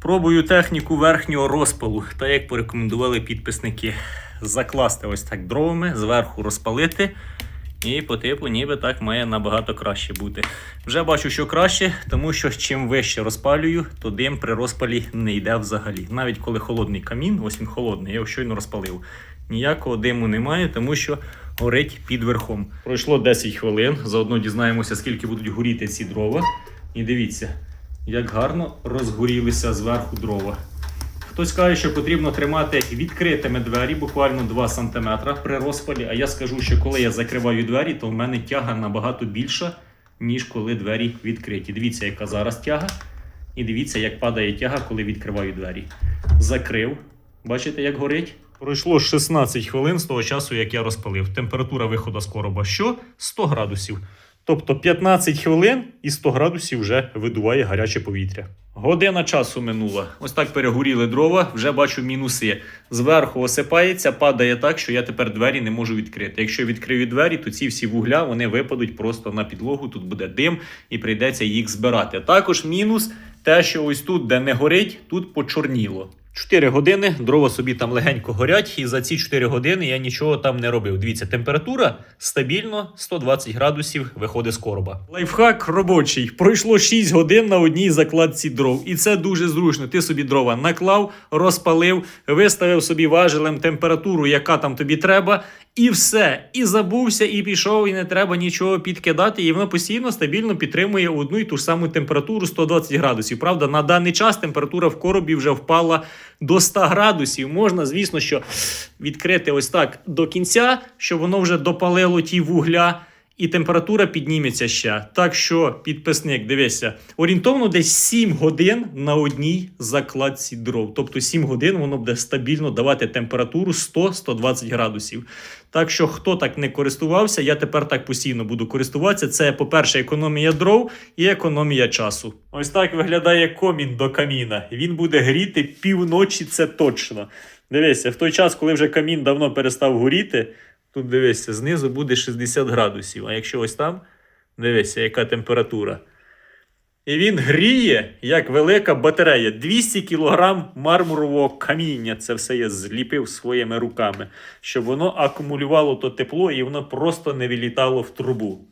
Пробую техніку верхнього розпалу, та як порекомендували підписники. Закласти ось так дровами, зверху розпалити. І по типу ніби так має набагато краще бути. Вже бачу, що краще, тому що чим вище розпалюю, то дим при розпалі не йде взагалі. Навіть коли холодний камін, ось він холодний, я його щойно розпалив. Ніякого диму немає, тому що горить під верхом. Пройшло 10 хвилин. Заодно дізнаємося, скільки будуть горіти ці дрова. І дивіться, як гарно розгорілися зверху дрова. Хтось каже, що потрібно тримати відкритими двері, буквально 2 см при розпалі. А я скажу, що коли я закриваю двері, то в мене тяга набагато більша, ніж коли двері відкриті. Дивіться, яка зараз тяга. І дивіться, як падає тяга, коли відкриваю двері. Закрив. Бачите, як горить? Пройшло 16 хвилин з того часу, як я розпалив. Температура виходу з короба що? 100 градусів. Тобто 15 хвилин і 100 градусів вже видуває гаряче повітря. Година часу минула. Ось так перегоріли дрова, вже бачу мінуси. Зверху осипається, падає так, що я тепер двері не можу відкрити. Якщо відкрию двері, то ці всі вугля вони випадуть просто на підлогу. Тут буде дим і прийдеться їх збирати. Також мінус те, що ось тут, де не горить, тут почорніло. 4 години дрова собі там легенько горять, і за ці 4 години я нічого там не робив. Дивіться, температура стабільно 120 градусів виходить з короба. Лайфхак робочий. Пройшло 6 годин на одній закладці дров. І це дуже зручно. Ти собі дрова наклав, розпалив, виставив собі важелем температуру, яка там тобі треба. І все, і забувся, і пішов, і не треба нічого підкидати. І воно постійно стабільно підтримує одну і ту ж саму температуру 120 градусів. Правда, на даний час температура в коробі вже впала до 100 градусів. Можна, звісно, що відкрити ось так до кінця, щоб воно вже допалило ті вугля. І температура підніметься ще. Так що, підписник, дивися, орієнтовно десь 7 годин на одній закладці дров. Тобто 7 годин воно буде стабільно давати температуру 100-120 градусів. Так що, хто так не користувався, я тепер так постійно буду користуватися. Це, по-перше, економія дров і економія часу. Ось так виглядає комін до каміна. Він буде гріти півночі, це точно. Дивися, в той час, коли вже камін давно перестав горіти. Тут дивися, знизу буде 60 градусів. А якщо ось там, дивися, яка температура. І він гріє, як велика батарея. 200 кг мармурового каміння. Це все я зліпив своїми руками, щоб воно акумулювало то тепло і воно просто не вилітало в трубу.